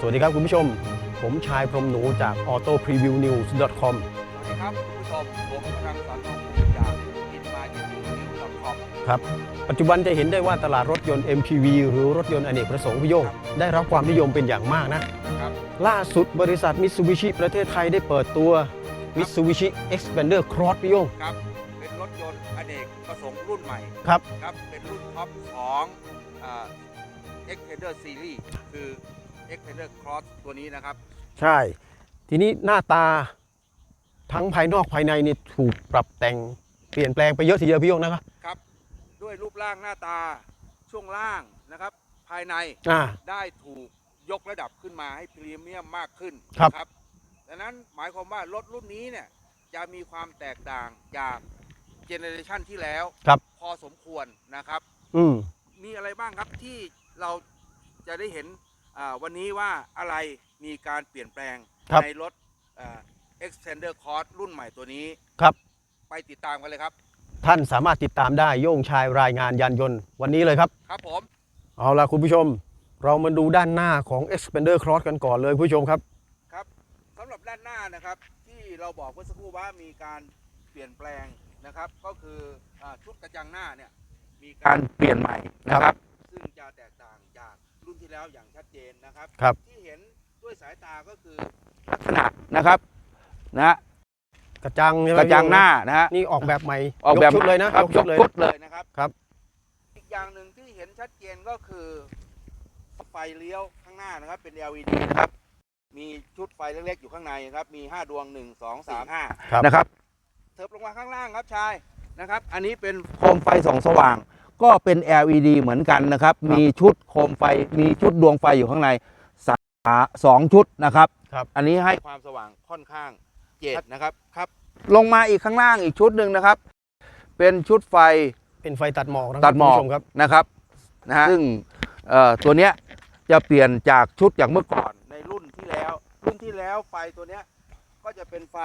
สวัสดีครับคุณผู้ชม ผมชายพรหมหนูจาก autopreviewnews.com สวัสดีครับคุณผู้ชมผมกำลังสอนทองภูมิจากอินมาจินิวนิวคอมครับ ปัจจุบันจะเห็นได้ว่าตลาดรถยนต์ MPV หรือรถยนต์อเนกประสงค์พิโยงได้รับความนิยมเป็นอย่างมากนะ ครับ ล่าสุดบริษัท Mitsubishi ประเทศไทยได้เปิดตัว Mitsubishi Xpander Cross พิโยงครับ เป็นรถยนต์อเนกประสงค์รุ่นใหม่ ครับ ครับ เป็นรุ่นท็อปของอ่า Xpander Series คือ Xpander Cross ตัวนี้นะครับ ใช่ ทีนี้หน้าตาทั้งภายนอกภายในนี่ถูกปรับแต่งเปลี่ยนแปลงไปเยอะทีเดียวพี่โยงนะครับ ครับ ด้วยรูปร่างหน้าตาช่วงล่างนะครับ ภายในอ่า ได้ถูกยกระดับขึ้นมาให้พรีเมียมมากขึ้นครับ นะดังนั้นหมายความว่ารถรุ่นนี้เนี่ยจะมีความแตกต่างจากเจเนอเรชันที่แล้ว ครับ พอสมควรนะครับ อืม มีอะไรบ้างครับที่เราจะได้เห็นอ่า วันนี้ว่าอะไรมีการเปลี่ยนแปลงครับในรถอ่า Extender Cross รุ่นใหม่ตัวนี้ครับ ไปติดตามกันเลยครับ ท่านสามารถติดตามได้โย่งชายรายงานยานยนต์วันนี้เลยครับ ครับผม เอาล่ะคุณผู้ชม เรามาดูด้านหน้าของ Xpander Cross กันก่อนเลยคุณผู้ชมครับครับสำหรับด้านหน้านะครับ ที่เราบอกเมื่อสักครู่ว่ามีการเปลี่ยนแปลงนะครับ ก็คืออาชุดกระจังหน้าเนี่ยมีการเปลี่ยนใหม่นะครับ ซึ่งจะแตกต่างจาก รุ่นที่แล้วอย่างชัดเจนนะครับครับ ที่เห็นด้วยสายตาก็คือลักษณะนะครับนะฮะกระจังใช่ไหมกระจังหน้านะฮะ นี่ออกแบบใหม่ออกแบบยชุดเลยนะครับยกชุดเลย ยกชุด เลยนะครับครับ อีกอย่างหนึ่งที่เห็นชัดเจนก็คือไฟเลี้ยวข้างหน้านะครับ เป็น LED นะครับมีชุดไฟเล็กๆอยู่ข้างในนะครับ มี 5 ดวง 1 2 3ครับ5นะครับเทิบลงมาข้างล่างครับชายนะครับ อันนี้เป็นโคมไฟส่องสว่าง ก็เป็น LED เหมือนกันนะครับ มีชุดโคมไฟ มีชุดดวงไฟอยู่ข้างในสาสองชุดนะครับ ครับ อันนี้ให้ความสว่างค่อนข้างเจ็ดนะครับครับ ลงมาอีกข้างล่างอีกชุดหนึ่งนะครับ เป็นชุดไฟเป็นไฟตัดหมอกนะคตัรับดหมอกคุณผู้ชมครับ นะครับนะฮะซึ่งเอ่อตัวเนี้ยจะเปลี่ยนจากชุดจากเมื่อก่อนในรุ่นที่แล้ว รุ่นที่แล้วไฟตัวเนี้ยก็จะเป็นไฟ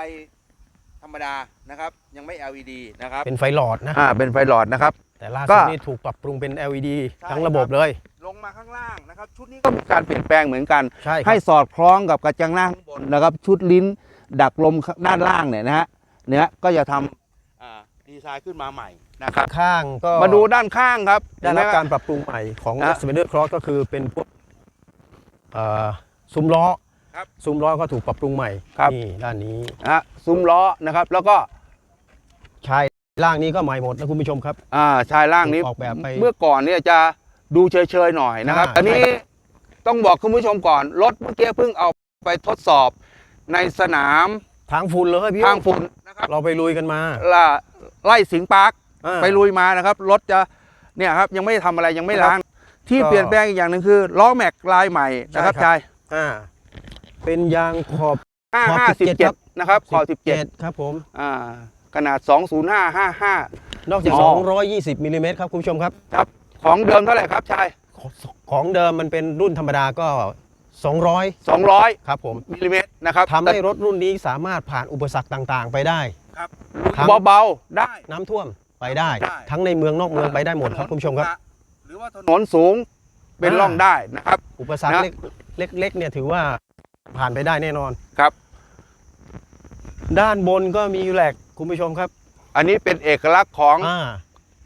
ธรรมดานะครับ ยังไม่ LED นะครับ เป็นไฟหลอดนะ อ่าเป็นไฟหลอดนะครับ แต่ล่าก็ สุดนี่ถูกปรับปรุงเป็น LED ใช่ ทั้งระบบครับเลย ลงมาข้างล่างนะครับ ชุดนี้ก็มีการเปลี่ยนแปลงเหมือนกัน ใช่คให้รับสอดคล้องกับกระจังหน้าข้างบนนะครับ ชุดลิ้นดักลมด้านล่างเนี่ยนะฮะเนี่ยก็จะทำอ่าดีไซน์ขึ้นมาใหม่นะครับ ข้างก็มาดูด้านข้างครับได้รับเห็นหมค การปรับปรุงใหม่ของฮะ Xpander Cross ก็คือเป็นพวกเอ่อซุ้มล้อ ครับซุ้มล้อก็ถูกปรับปรุงใหม่ครับ นี่ด้านนี้นะฮะซุ้มล้อนะครับ แล้วก็ชายล่างนี้ก็ใหม่หมดนะคุณผู้ชมครับ อ่าชายล่างนี้ออกแบบไปเมื่อก่อนเนี่ยจะดูเฉยๆหน่อยนะครับ อ่า อันนี้ต้องบอกคุณผู้ชมก่อนรถเมื่อกี้เพิ่งเอาไปทดสอบในสนามทางฝุ่นเลยพี่ทางฝุ่นนะครับเราไปลุยกันมาล่ะไล่สิงห์ปาร์ค อ่า ไปลุยมานะครับรถจะเนี่ยครับยังไม่ได้ทำอะไรยังไม่ล้าง ที่ก็เปลี่ยนแปลงอีกอย่างหนึ่งคือล้อแม็กลายใหม่นะครับใช่ครับ ชาย อ่า เป็นยางขอบห้าขอบห้าสิบ17คเจ็รัดบนะครับขอบสิบเจ็ดครับผมอ่าขนาดสองศูนย์ห้าห้าห้านอกจาก อ๋อ 220มิลลิเมตรครับคุณผู้ชมครับครับ ของเดิมเท่าไหร่ครับชาย ของเดิมมันเป็นรุ่นธรรมดาก็ 200สองร้อยครับผมมิลลิเมตรนะครับทำให้รถรุ่นนี้สามารถผ่านอุปสรรคต่างๆ ไปได้ ครับทั้ง เบาๆ ได้ น้ำท่วมไปได้ ได้ ทั้งในเมืองนอกเมืองไปได้หมดครับคุณผู้ชมครับ หรือว่าถนนสูงเป็นอ่า ร่องได้นะครับ อุปสรรคนะ เล็กเล็กๆเนี่ยถือว่า ผ่านไปได้แน่นอนครับ ด้านบนก็มีแหลกคุณผู้ชมครับ อันนี้เป็นเอกลักษณ์ของ อ่า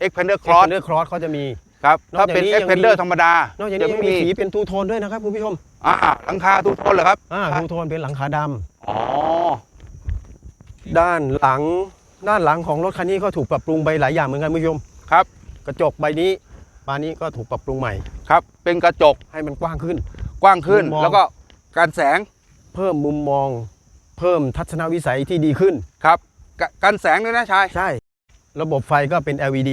Expander ครอ Cross สครอสเขาจะมี ครับนอกถ้าจากเป็น นี้ยังมี Expander ธรรมดานอกจากจะนี้ยังไม่มีมีสีเป็นทูโทนด้วยนะครับคุณผู้ชมอ่าหลังคาทุกคนเหรอครับอ่าครับทูโทนเป็นหลังคาดำอ๋อด้านหลัง ด้านหลังของรถคันนี้ก็ถูกปรับปรุงไปหลายอย่างเหมือนกันคุณผู้ชมครับกระจกใบนี้บานนี้ก็ถูกปรับปรุงใหม่ ครับ เป็นกระจกให้มันกว้างขึ้น กว้างขึ้นมุมมอง แล้วก็การแสง เพิ่มมุมมอง เพิ่มทัศนวิสัยที่ดีขึ้น ครับกะกันแสงด้วยนะชาย ใช่ ระบบไฟก็เป็น LED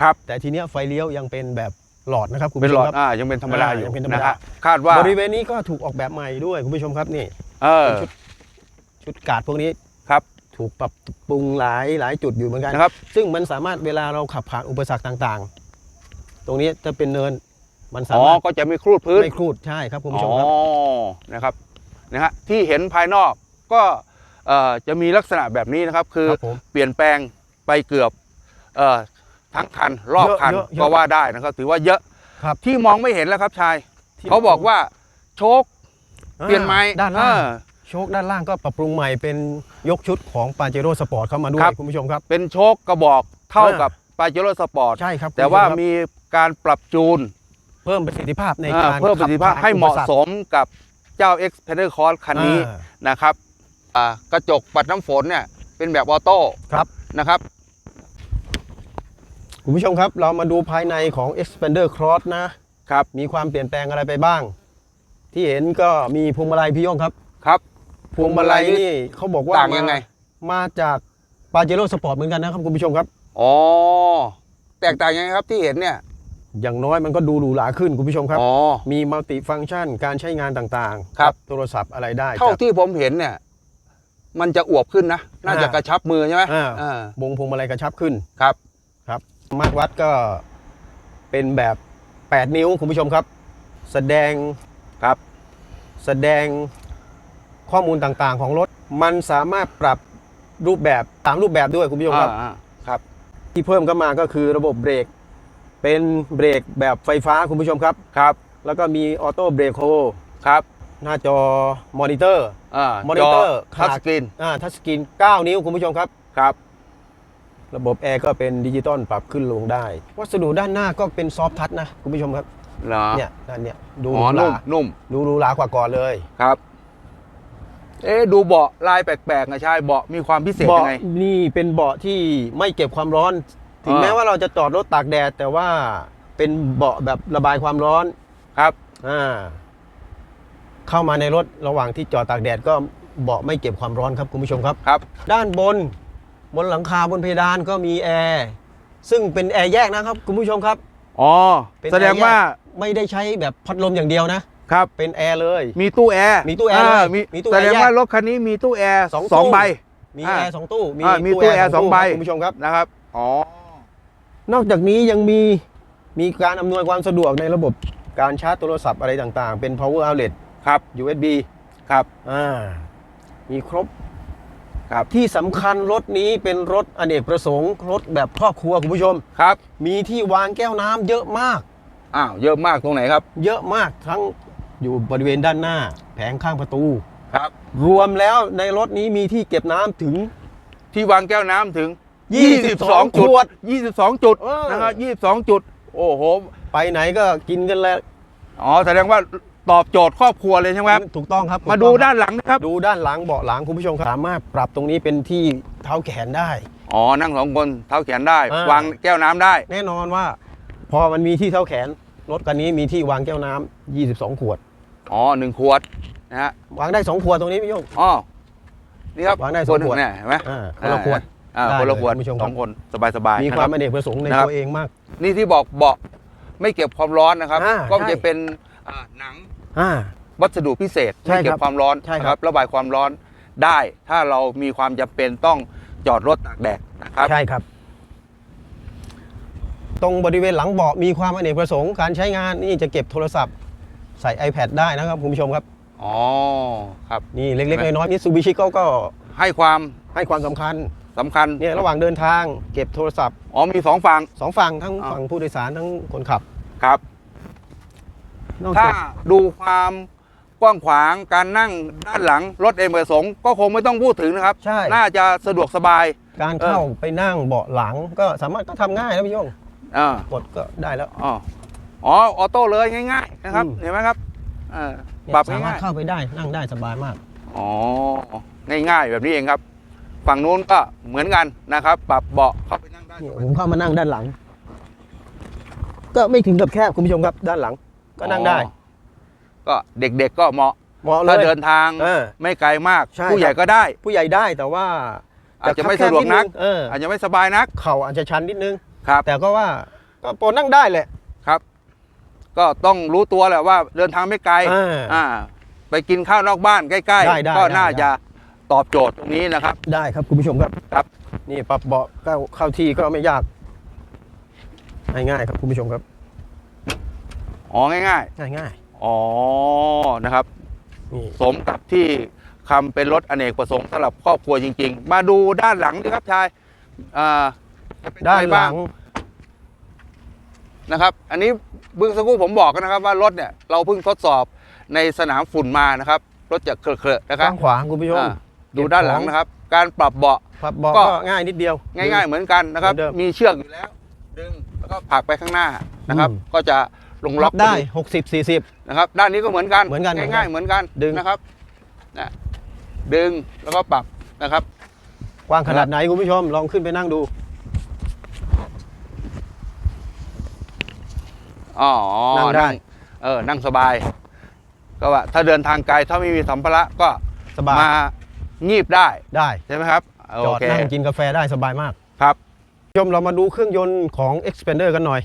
ครับ แต่ทีเนี้ยไฟเลี้ยวยังเป็นแบบหลอดนะครับคุณเป็นผู้หชลมอดครับ อ่ายังเป็นธรรมดาอ่าอยู่ยังเป็นธรรมนะดาฮะคาดว่าบริเวณนี้ก็ถูกออกแบบใหม่ด้วยคุณผู้ชมครับนี่เออชุดชุดกาดพวกนี้ครับถูกปรับปรุงหลายหลายจุดอยู่เหมือนกัน นะครับ ซึ่งมันสามารถเวลาเราขับผ่านอุปสรรคต่างๆ ตรงนี้จะเป็นเนินมันสาอ๋อ มารถก็จะไม่ครูดพื้นไม่ครูดใช่ครับคุณผู้ชมครับ อ๋อนะครับ นะฮะที่เห็นภายนอกก็เอ่อจะมีลักษณะแบบนี้นะครับ คือครับผมเปลี่ยนแปลงไปเกือบเอ่อทั้งคันรอบเยอะคันเยอะเยอะก็ว่าได้นะครับ ถือว่าเยอะครับที่มองไม่เห็นแล้วครับชายที่เขาบอกว่าโชคเปลี่ยนใหม่ด้านล่างเออโชคด้านล่างก็ปรับปรุงใหม่เป็นยกชุดของปาเจโร่สปอร์ตเข้ามาด้วครัยบคุณผู้ชมครับ เป็นโชคกระบอกเท่าอ่ากักับปาเจโร่สปอร์ตใช่ครับ แต่ว่าคุณผู้ชครับมีการปรับจูน เพิ่มประสิทธิภาพในอ่าการเพิ่มประสิทธิภาพขับให้เหมาะอุปรรคสมกับ เจ้า X p e d a l Cross คันนี้อ่า นะครับอ่ากระจกปัดน้ำฝนเนี่ยเป็นแบบออโต้ครับนะครับ คุณผู้ชมครับ เรามาดูภายในของ Expander Cross นะครับ มีความเปลี่ยนแปลงอะไรไปบ้าง ที่เห็นก็มีพวงมาลัยพี่โย่งครับครับ พวงมาลัยนี่เขาบอกว่าต่างยังไง มามาจากปาเจโร่สปอร์ตเหมือนกันนะครับคุณผู้ชมครับ อ๋อ แตกต่างยังไงครับที่เห็นเนี่ย อย่างน้อยมันก็ดูหรูหราขึ้นคุณผู้ชมครับ อ๋อ มีมัลติฟัง c t ชันการใช้งานต่างๆครับ โทรศัพท์อะไรได้เท่าจากที่ผมเห็นเนี่ย มันจะอวบขึ้นนะ น่าจะอ่ากระชับมือใช่ไหมอ่าอ่าวงพวงมาลัยกระชับขึ้นครับครับ มาตรวัดก็เป็นแบบ 8 นิ้วคุณผู้ชมครับ แสดงครับ แสดงข้อมูลต่างๆของรถ มันสามารถปรับรูปแบบตามรูปแบบด้วยคุณผู้ชมครับอ่าครับ ที่เพิ่มเข้ามาก็คือระบบเบรก เป็นเบรกแบบไฟฟ้าคุณผู้ชมครับครับ แล้วก็มีออโต้เบรกโฮครับ หน้าจอมอนิเตอร์อ่ามอนิเตอร์ทัชสกรีนอ่าทัชสกรีน 9 นิ้วคุณผู้ชมครับครับ ระบบแอร์ก็เป็นดิจิตอลปรับขึ้นลงได้วัสดุด้านหน้าก็เป็นซอฟทัชนะคุณผู้ชมครับเหรอเนี่ยด้านเนี้ยดูอ๋อหรูหนุ่มรานุ่มดูหรูหรากว่าก่อนเลยครับ เอ๊ะดูเบาะลายแปลกๆนะชายเบาะมีความพิเศษเบาะยังไง นี่เป็นเบาะที่ไม่เก็บความร้อน ถึงอ่าแม้ว่าเราจะจอดรถตากแดด แต่ว่าเป็นเบาะแบบระบายความร้อนครับอ่าเข้ามาในรถระหว่างที่จอดตากแดดก็เบาะไม่เก็บความร้อนครับคุณผู้ชมครับครับ ด้านบนบนหลังคาบนเพดานก็มีแอร์ซึ่งเป็นแอร์แยกนะครับคุณผู้ชมครับอ๋อเป็นแสดงว่าแอร์แยกไม่ได้ใช้แบบพัดลมอย่างเดียวนะครับเป็นแอร์เลย มีตู้แอร์มีตู้แอร์าเลยมีมีตู้แสแอร์ดงแยกว่ารถคันนี้มีตู้แอร์สองสองตู้ใบมีอ่าแอร์สองตู้อ่ามีตู้แอร์สองใบคุณผู้ชมครับนะครับอ๋อ นอกจากนี้ยังมีมีการอำนวยความสะดวกในระบบการชาร์จโทรศัพท์อะไรต่างๆ เป็น power outlet ครับ USB ครับอ่ามีครบครับที่สำคัญรถนี้เป็นรถอเนกประสงค์รถแบบครอบครัวคุณผู้ชม ครับมีที่วางแก้วน้ำเยอะมาก อ้าวเยอะมากตรงไหนครับเยอะมากทั้งอยู่บริเวณด้านหน้า แผงข้างประตู ครับ รวมแล้วในรถนี้มีที่เก็บน้ำถึงที่วางแก้วน้ำถึง 22 จุขวด22 จุดเออ นะครับ22 จุด โอ้โห ไปไหนก็กินกันแล้วอ๋อ แสดงว่าตอบโจทย์ครอบครัวเลยใช่ไหมครับ ถูกต้องครับมาดูด้านหลังนะครับ ดูด้านหลังเบาะหลังคุณผู้ชมครับสามารถปรับตรงนี้เป็นที่เท้าแขนได้ อ๋อ นั่งสองคนเท้าแขนได้ อ่า วางแก้วน้ำได้ แน่นอนว่า พอมันมีที่เท้าแขนรถคันนี้มีที่วางแก้วน้ำ22 ขวด อ๋อหนึ่งขวดนะฮะ วางได้ 2 ขวดตรงนี้พี่โยง อ๋อ นี่ครับวางได้คสองนหนึ่ขวดเนี่ยเห็นไหมอ่าคนละขวด อ่าได้คนละขวดเลยคุณผู้ชมสครับองคนสบายสบายๆมีนะครัวาบมอเนกประสงค์ในนะครับตัวเองมาก นี่ที่บอกเบาะไม่เก็บความร้อนนะครับ อ่าก็ใช่ จะเป็นอ่าหนังอ่า วัสดุพิเศษใช่ไม่เก็ครับบความร้อนใช่นะครับระบายความร้อนได้ ถ้าเรามีความจำเป็นต้องจอดรถตากแดดนะครับ ใช่ครับ ตรงบริเวณหลังเบาะมีความอเนกประสงค์การใช้งานนี่จะเก็บโทรศัพท์ ใส่ iPad ได้นะครับคุณผู้ชมครับ อ๋อครับ นี่เล็กๆน้อยๆมิตซูบิชิเขาก็ให้ความให้ความสำคัญ สำคัญเนี่ยระหว่างเดินทางเก็บโทรศัพท์อ๋อมีสองฝั่งสองฝั่งทั้งอ่าฝั่งผู้โดยสารทั้งคนขับครับนอกถ้าจากดูความกว้างขวางการนั่งด้านหลังรถเอเมอร์สงก็คงไม่ต้องพูดถึงนะครับใช่น่าจะสะดวกสบาย การเข้าไปนั่งเบาะหลังก็สามารถก็ทำง่ายนะพี่โยงอ่ากดก็ได้แล้วอ๋ออ๋อออโต้เลยง่ายๆนะครับอืมเห็นไหมครับอ่าเนี่ยปรับสามารถง่ายเข้าไปได้นั่งได้สบายมากๆอ๋อง่ายๆแบบนี้เองครับ ฝั่งนู้นก็เหมือนกันนะครับ ปรับเบาะเข้าไปนั่งได้เนี่ยผมเข้ามานั่งด้านหลัง ก็ไม่ถึงกับแคบคุณผู้ชมครับด้านหลัง ก็นั่งได้อ๋อก็เด็กๆก็เหมาะเหมาะเลถ้าย เดินทางเออไม่ไกลมาก ใช่ผู้ใหญ่ครับ ก็ได้ ผู้ใหญ่ได้แต่ว่าอาจจะไม่สะดวกนัก เอออาจจะไม่สบายนักเข่าอาจจะชันนิดนึง ครับแต่ก็ว่าก็พอนั่งได้แหละ ครับ ก็ต้องรู้ตัวแหละว่าเดินทางไม่ไกลอ่าอ่าไปกินข้าวนอกบ้านใกล้ได้ได้ๆก็ได้น่าได้ จะ ตอบโจทย์ตรงนี้นะครับ ได้ครับคุณผู้ชมครับครับ นี่ปรับเบาะเข้าเข้าที่ก็ไม่ยาก ง่ายๆครับคุณผู้ชมครับอ๋อง่ายง่ายๆอ๋อนะครับ ๆนี่สมกับที่คำเป็นรถอเนกประสงค์สำหรับครอบครัวจริง ๆ มาดูด้านหลังดีครับชายอ่าจะเป็นด้านไงหบ้ลัง ง นะครับ อันนี้เบื้องสักครู่ผมบอกกันนะครับว่ารถเนี่ยเราเพิ่งทดสอบในสนามฝุ่นมานะครับ รถจะเคลอะๆนะกครับว้างขวางคุณผู้ชม อ่า ดูด้านหลังนะครับ การปรับเบาะครับบอกก็ก็ง่ายนิดเดียว ง่าย ๆ เหมือนกันนะครับเหมือนเดิมมีเชือกอยู่แล้ว ดึงแล้วก็ผลักไปข้างหน้านะครับอืมก็จะลงล็ล็ออกกได้พอ60 40 นะครับ ด้านนี้ก็เหมือนกันเหมือนกันง่ายๆเหมือนกันดึงนะครับนะดึงแล้วก็ปรับนะครับ กว้างขนาดไหนคุณผู้ชมลองขึ้นไปนั่งดูอ๋อนั่งได้เออนั่งสบาย ก็ว่าถ้าเดินทางไกลถ้าไม่มีสัมภาระก็สบายมา งีบได้ได้ใช่ไหมครับจอโอดเคนั่งกินกาแฟได้สบายมากครับชมเรามาดูเครื่องยนต์ของ Expander กันหน่อย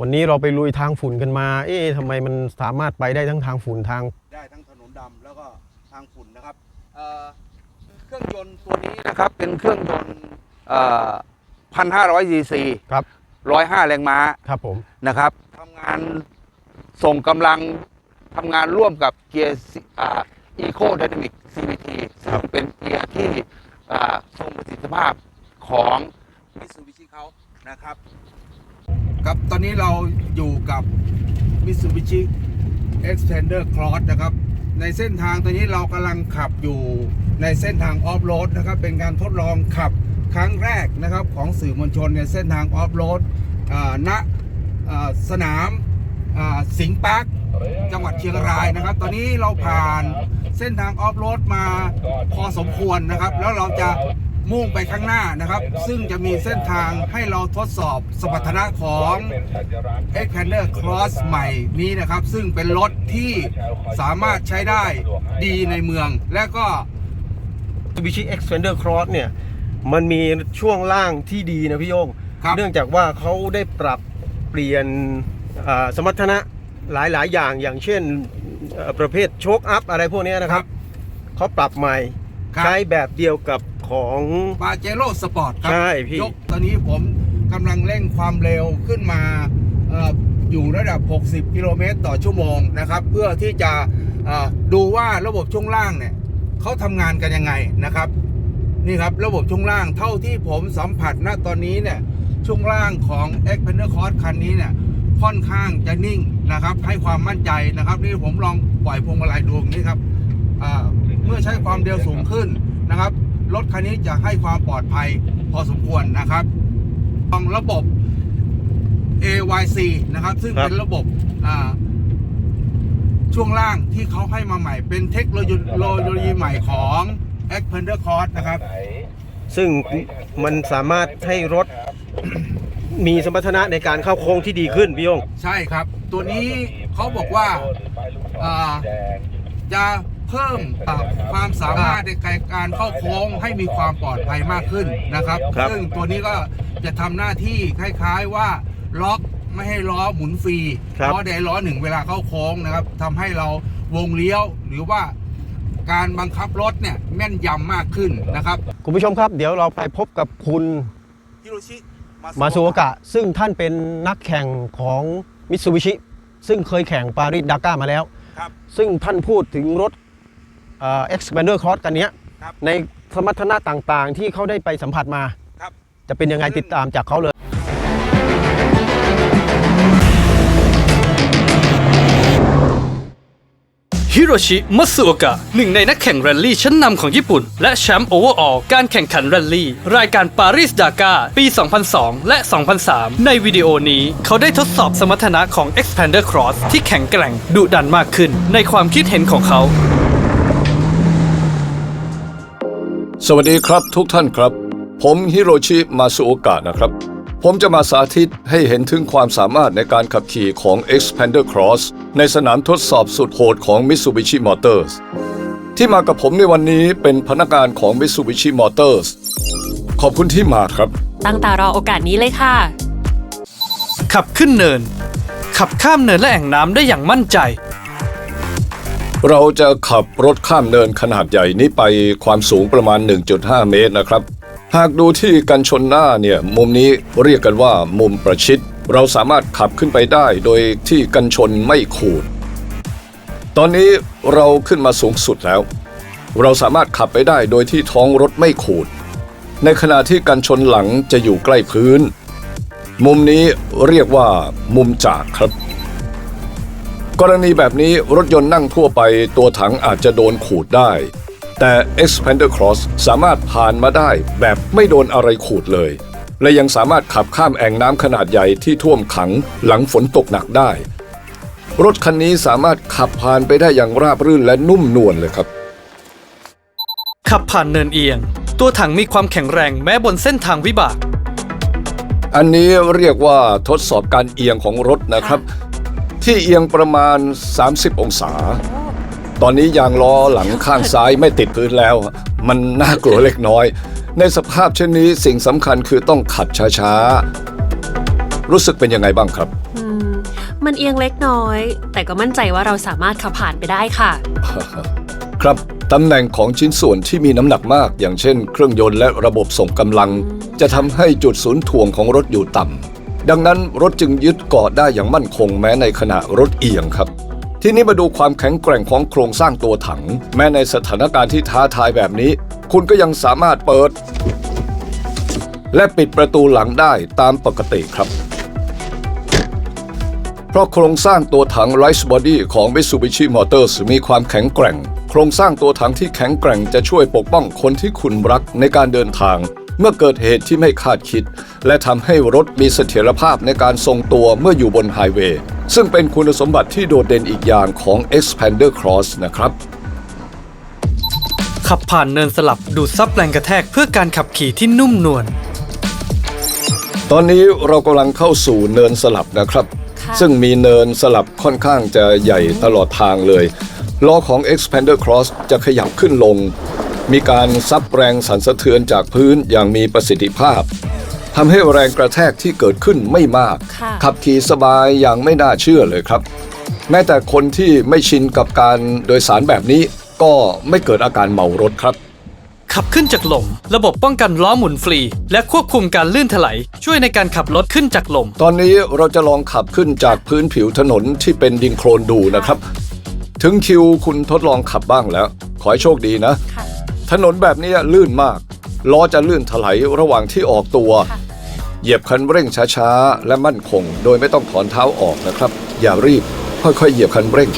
วันนี้เราไปลุยทางฝุ่นกันมา เอ๊ะทำไมมันสามารถไปได้ทั้งทางฝุ่นทาง ได้ทั้งถนนดำแล้วก็ทางฝุ่นนะครับเอ่อเครื่องยนต์ตัวนี้นะครับเป็นเครื่องยนต์พันห้าร้อยซีซีครับร้อยห้าแรงม้าครับผมนะครับทำงานส่งกำลังทำงานร่วมกับเกียร์ อีโคไดนามิก CVT ซึ่งเป็นเกียร์ที่ทรงประสิทธิภาพของมิตซูบิชิเขานะครับ ครับตอนนี้เราอยู่กับ Mitsubishi Expander Cross นะครับ ในเส้นทางตอนนี้เรากำลังขับอยู่ในเส้นทางออฟโรดนะครับ เป็นการทดลองขับครั้งแรกนะครับของสื่อมวลชนในเส้นทางออฟโรดณสนาม สิงห์ปาร์คจังหวัดเชียงรายนะครับ ตอนนี้เราผ่านเส้นทางออฟโรดมาพอสมควรนะครับ แล้วเราจะมุ่งไปข้างหน้านะครับ ซึ่งจะมีเส้นทางให้เราทดสอบสมรรถนะของ Expander Cross ใหม่นี้นะครับ ซึ่งเป็นรถที่สามารถใช้ได้ดีในเมือง และก็ Mitsubishi Expander Cross เนี่ย มันมีช่วงล่างที่ดีนะพี่โยงครับเนื่องจากว่าเขาได้ปรับเปลี่ยนอ่า สมรรถนะหลายๆ อย่างอย่างเช่นเอ่อประเภทโชคอัพอะไรพวกเนี้ยนะครับเขาปรับใหม่ครับใช้แบบเดียวกับของปาเจโร่สปอร์ตครัใช่พี่ยกตอนนี้ผมกำลังเร่งความเร็วขึ้นมาเอออยู่ระดับ 60 กิโลเมตรต่อชั่วโมงนะครับ เพื่อที่จะเอ่อดูว่าระบบช่วงล่างเนี่ยเขาทำงานกันยังไงนะครับนี่ครับระบบช่วงล่างเท่าที่ผมสัมผัสณตอนนี้เนี่ยช่วงล่างของ e x p a n d e r Cross คันนี้เนี่ย ค่อนข้างจะนิ่งนะครับ ให้ความมั่นใจนะครับนี่ผมลองปล่อยพวงมาลัยดูอย่างนี้ครับอ่าเมื่อใช้ความเร็วสูงขึ้นนะครับรถคันนี้จะให้ความปลอดภัยพอสมควรนะครับลองระบบ AYC นะครับ ซึ่งครับเป็นระบบอ่าช่วงล่างที่เขาให้มาใหม่ เป็นเทคโนโลยีโลยีใหม่ของ e x p a n d e r Cross นะครับ ซึ่งมันสามารถให้รถ มีสมรรถนะในการเข้าโค้งที่ดีขึ้นพี่โยงใช่ครับ ตัวนี้เขาบอกว่าอ่าจะเพิ่มอ่าความสามารถในการเข้าโค้งให้มีความปลอดภัยมากขึ้นนะครับครับ ซึ่งตัวนี้ก็จะทำหน้าที่คล้ายๆว่าล็อกไม่ให้ล้อหมุนฟรีครับ ล้อใดล้อหนึ่งเวลาเข้าโค้งนะครับทำให้เราวงเลี้ยวหรือว่าการบังคับรถเนี่ยแม่นยำมากขึ้นนะครับ คุณผู้ชมครับ เดี๋ยวเราไปพบกับคุณฮิโรชิ มาซูโอกะ ซึ่งท่านเป็นนักแข่งของมิตซูบิชิซึ่งเคยแข่งปารีสดาก้ามาแล้ว ครับ ซึ่งท่านพูดถึงรถเอ่อ Expander Cross กันเนี้ย ครับ ในสมรรถนะต่างๆ ที่เขาได้ไปสัมผัสมา ครับ จะเป็นยังไงติดตามจากเขาเลย ฮิโรชิมัตสึโอกะหนึ่งในนักแข่งแรลลี่ชั้นนำของญี่ปุ่น และแชมป์โอเวอร์ออลการแข่งขันแรลลี่ รายการปารีสดากาปี 2002 และ 2003 ในวิดีโอนี้เขาได้ทดสอบสมรรถนะของ Expander Cross ที่แข็งแกร่งดุดันมากขึ้น ในความคิดเห็นของเขาสวัสดีครับทุกท่านครับ ผมฮิโรชิมาสุโอกะนะครับ ผมจะมาสาธิตให้เห็นถึงความสามารถในการขับขี่ของ Expander Cross ในสนามทดสอบสุดโหดของ Mitsubishi Motors ที่มากับผมในวันนี้เป็นพนักงานของ Mitsubishi Motors ขอบคุณที่มาครับ ตั้งตารอโอกาสนี้เลยค่ะ ขับขึ้นเนิน ขับข้ามเนินและแอ่งน้ำได้อย่างมั่นใจ เราจะขับรถข้ามเนินขนาดใหญ่นี้ไปความสูงประมาณ 1.5 เมตรนะครับ หากดูที่กันชนหน้าเนี่ยมุมนี้เรียกกันว่ามุมประชิด เราสามารถขับขึ้นไปได้โดยที่กันชนไม่ขูด ตอนนี้เราขึ้นมาสูงสุดแล้ว เราสามารถขับไปได้โดยที่ท้องรถไม่ขูด ในขณะที่กันชนหลังจะอยู่ใกล้พื้น มุมนี้เรียกว่ามุมจากครับ กรณีแบบนี้รถยนต์นั่งทั่วไปตัวถังอาจจะโดนขูดได้ แต่ Expander Cross สามารถผ่านมาได้แบบไม่โดนอะไรขูดเลย และยังสามารถขับข้ามแอ่งน้ำขนาดใหญ่ที่ท่วมขังหลังฝนตกหนักได้ รถคันนี้สามารถขับผ่านไปได้อย่างราบรื่นและนุ่มนวลเลยครับ ขับผ่านเนินเอียง ตัวถังมีความแข็งแรงแม้บนเส้นทางวิบาก อันนี้เรียกว่าทดสอบการเอียงของรถนะครับ ที่เอียงประมาณ 30 องศา ตอนนี้ยางล้อหลังข้างซ้ายไม่ติดพื้นแล้ว มันน่ากลัวเล็กน้อย ในสภาพเช่นนี้สิ่งสำคัญคือต้องขับช้าๆ รู้สึกเป็นยังไงบ้างครับ อืมมันเอียงเล็กน้อย แต่ก็มั่นใจว่าเราสามารถขับผ่านไปได้ค่ะ ครับตำแหน่งของชิ้นส่วนที่มีน้ำหนักมาก อย่างเช่น เครื่องยนต์และระบบส่งกำลัง จะทำให้จุดศูนย์ถ่วงของรถอยู่ต่ำดังนั้นรถจึงยึดเกาะได้อย่างมั่นคงแม้ในขณะรถเอียงครับ ทีนี้มาดูความแข็งแกร่งของโครงสร้างตัวถัง แม้ในสถานการณ์ที่ท้าทายแบบนี้ คุณก็ยังสามารถเปิด และปิดประตูหลังได้ตามปกติครับ เพราะโครงสร้างตัวถัง Rice Body ของ Mitsubishi Motors มีความแข็งแกร่ง โครงสร้างตัวถังที่แข็งแกร่งจะช่วยปกป้องคนที่คุณรักในการเดินทาง เมื่อเกิดเหตุที่ไม่คาดคิด และทำให้รถมีเสถียรภาพในการทรงตัวเมื่ออยู่บนไฮเวย์ซึ่งเป็นคุณสมบัติที่โดดเด่นอีกอย่างของ Expander Cross นะครับ ขับผ่านเนินสลับดูดซับแรงกระแทกเพื่อการขับขี่ที่นุ่มนวลตอนนี้เรากำลังเข้าสู่เนินสลับนะครับค่ะซึ่งมีเนินสลับค่อนข้างจะใหญ่ตลอดทางเลยล้อของ Expander Cross จะขยับขึ้นลง มีการซับแรงสั่นสะเทือนจากพื้นอย่างมีประสิทธิภาพทำให้แรงกระแทกที่เกิดขึ้นไม่มากค่ะขับขี่สบายอย่างไม่น่าเชื่อเลยครับ แม้แต่คนที่ไม่ชินกับการโดยสารแบบนี้ก็ไม่เกิดอาการเมารถครับ ขับขึ้นจากหล่มระบบป้องกันล้อหมุนฟรี และควบคุมการลื่นถลายช่วยในการขับรถขึ้นจากหล่มตอนนี้เราจะลองขับขึ้นจากพื้นผิวถนนที่เป็นดินโคลนดูนะครับ ถึงคิวคุณทดลองขับบ้างแล้ว ขอให้โชคดีนะค่ะ ถนนแบบนี้ลื่นมาก ล้อจะลื่นถลายระหว่างที่ออกตัวค่ะเหยียบคันเร่งช้าๆ และมั่นคง โดยไม่ต้องถอนเท้าออกนะครับ อย่ารีบ ค่อยๆ เหยียบคันเร่ง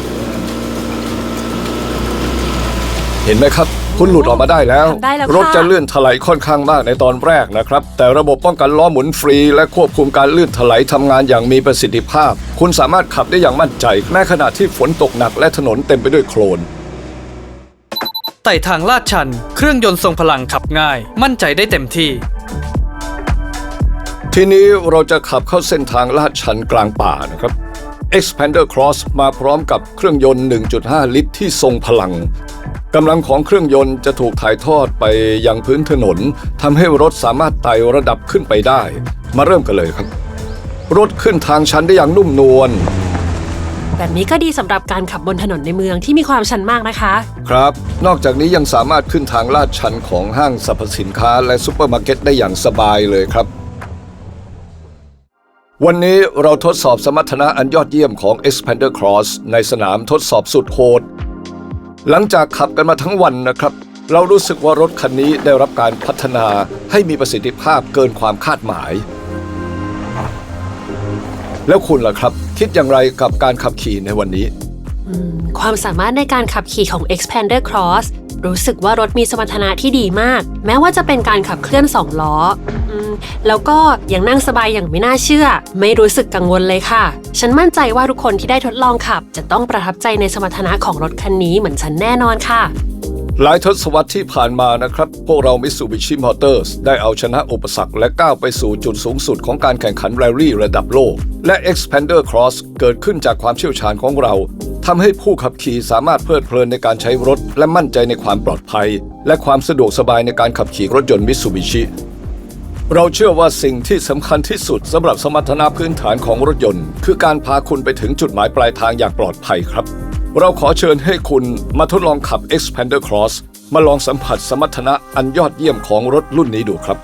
เห็นไหมครับ คุณหลุดออกมาได้แล้วทำได้แล้วค่ะ รถจะลื่นถลายค่อนข้างมากในตอนแรกนะครับ แต่ระบบป้องกันล้อหมุนฟรี และควบคุมการลื่นถลายทำงานอย่างมีประสิทธิภาพ คุณสามารถขับได้อย่างมั่นใจ แม้ขณะที่ฝนตกหนักและถนนเต็มไปด้วยโคลน ไต่ทางลาดชัน เครื่องยนต์ทรงพลังขับง่าย มั่นใจได้เต็มที่ ทีนี้เราจะขับเข้าเส้นทางลาดชันกลางป่านะครับ Expander Cross มาพร้อมกับเครื่องยนต์ 1.5 ลิตรที่ทรงพลังกำลังของเครื่องยนต์จะถูกถ่ายทอดไปยังพื้นถนนทำให้รถสามารถไต่ระดับขึ้นไปได้ มาเริ่มกันเลยครับ รถขึ้นทางชันได้อย่างนุ่มนวล แบบนี้ก็ดีสำหรับการขับบนถนนในเมืองที่มีความชันมากนะคะ ครับ นอกจากนี้ยังสามารถขึ้นทางลาดชันของห้างสรรพสินค้าและซูเปอร์มาร์เก็ตได้อย่างสบายเลยครับ วันนี้เราทดสอบสมรรถนะอันยอดเยี่ยมของ Expander Cross ในสนามทดสอบสุดโหดหลังจากขับกันมาทั้งวันนะครับ เรารู้สึกว่ารถคันนี้ได้รับการพัฒนาให้มีประสิทธิภาพเกินความคาดหมาย แล้วคุณล่ะครับ คิดอย่างไรกับการขับขี่ในวันนี้ ความสามารถในการขับขี่ของ Expander Cross รู้สึกว่ารถมีสมรรถนะที่ดีมาก แม้ว่าจะเป็นการขับเคลื่อน2ล้ออแล้วก็ยังนั่งสบายอย่างไม่น่าเชื่อ ไม่รู้สึกกังวลเลยค่ะ ฉันมั่นใจว่าทุกคนที่ได้ทดลองขับ จะต้องประทับใจในสมรรถนะของรถคันนี้เหมือนฉันแน่นอนค่ะ หลายทศวรรษที่ผ่านมานะครับ พวกเรา Mitsubishi Motors ได้เอาชนะอุปสรรคและก้าวไปสู่จุดสูงสุดของการแข่งขันแรลลี่ระดับโลก และ Expander Cross เกิดขึ้นจากความเชี่ยวชาญของเราทำให้ผู้ขับขี่สามารถเพลิดเพลินในการใช้รถ และมั่นใจในความปลอดภัย และความสะดวกสบายในการขับขี่รถยนต์ Mitsubishi เราเชื่อว่าสิ่งที่สำคัญที่สุดสำหรับสมรรถนะพื้นฐานของรถยนต์ คือการพาคุณไปถึงจุดหมายปลายทางอย่างปลอดภัยครับ เราขอเชิญให้คุณมาทดลองขับ Expander Cross มาลองสัมผัสสมรรถนะอันยอดเยี่ยมของรถรุ่นนี้ดูครับ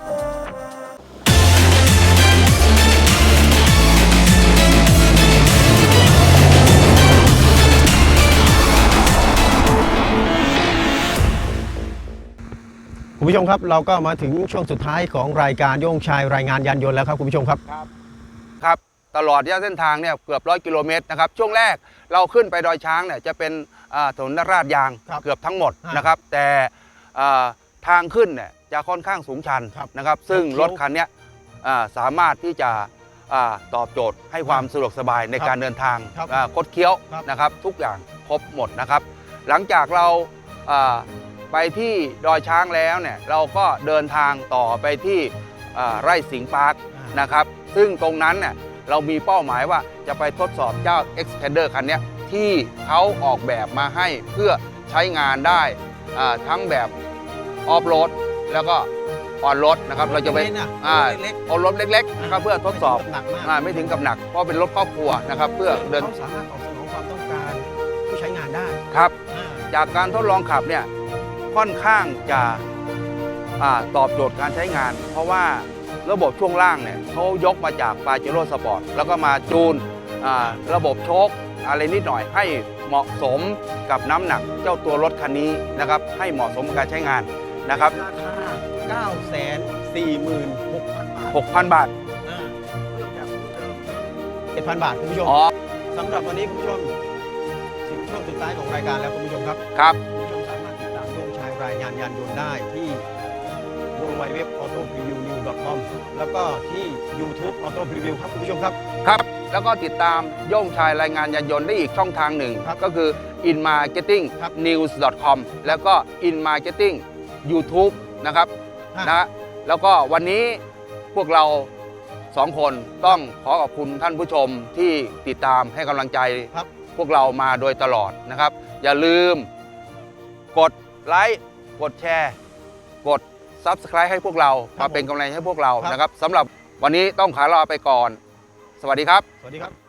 คุณผู้ชมครับเราก็มาถึงช่วงสุดท้ายของรายการโย่งชายรายงานยานยนต์แล้วครับคุณผู้ชมครับครับ ตลอดระยะเส้นทางเนี่ยเกือบร้อยกิโลเมตรนะครับช่วงแรกเราขึ้นไปดอยช้างเนี่ยจะเป็นอ่าถนนราดยางครับเกือบทั้งหมดฮะนะครับ แต่อ่าทางขึ้นเนี่ยจะค่อนข้างสูงชันครับนะครับ ซึ่งคดเคี้รยวถคันเนี้ยอ่าสามารถที่จะอ่าตอบโจทย์ให้ความสะดวกสบายในครับการเดินทางครับอ่าคดเคี้ยวครับนะครับ ทุกอย่างครบหมดนะครับ หลังจากเราอ่าไปที่ดอยช้างแล้วเนี่ยเราก็เดินทางต่อไปที่อ่าไร่สิงห์พาร์คนะครับ ซึ่งตรงนั้นเนี่ย เรามีเป้าหมายว่าจะไปทดสอบเจ้า Expander คันเนี้ยที่เขาออกแบบมาให้เพื่อใช้งานได้อ่าทั้งแบบออฟโรดแล้วก็ออนรถนะครับเราจะไปเล็กๆนะอ่าเล็กออนรถเล็กๆนะครับเพื่อทดสอบหนักมากอ่าไม่ถึงกับหนัก เพราะเป็นรถครอบครัวนะครับ เพื่อเดินเขาสามารถตอบสนองความต้องการผู้ใช้งานได้ครับอ่าจากการทดลองขับเนี่ยค่อนข้างจะอาตอบโจทย์การใช้งาน เพราะว่า ระบบช่วงล่างเนี่ยเขายกมาจากปาเจโร่สปอร์ตแล้วก็มาจูนอ่าระบบโชคอะไรนิดหน่อยให้เหมาะสมกับน้ำหนักเจ้าตัวรถคันนี้นะครับให้เหมาะสมกับการใช้งานนะครับราคา 9 4 6 0 0 0 บาท 6,000 บาทอ่าเริ่มจากเจ็ดพันบาทคุณผู้ชมอ๋อสำหรับวันนี้คุณผู้ชมถึงช่วงสุดท้ายของรายการแล้วคุณผู้ชมครับครับคุณผู้ชมสามารถติดตามโยงชายรายงานยานยนต์ได้ที่ w w w a u t o p r e v i w n e w c o m แล้วก็ที่ YouTube Auto Preview ครับคุณผู้ชมครับ ครับ แล้วก็ติดตามโย่งชายรายงานยานยนต์ได้อีกช่องทางหนึ่ง ครับก็คือ inmarketingnews.com แล้วก็ inmarketing YouTube นะครับฮะ นะฮะแล้วก็วันนี้พวกเราสองคนต้องขอขอบคุณท่านผู้ชมที่ติดตามให้กำลังใจ ครับ พวกเรามาโดยตลอดนะครับ อย่าลืม กดไลค์กดแชร์ กด ซับสไครต์ให้พวกเรามาเป็นกำลังใจให้พวกเรานะครับสำหรับวันนี้ต้องขอลาไปก่อน สวัสดีครับ สวัสดีครับ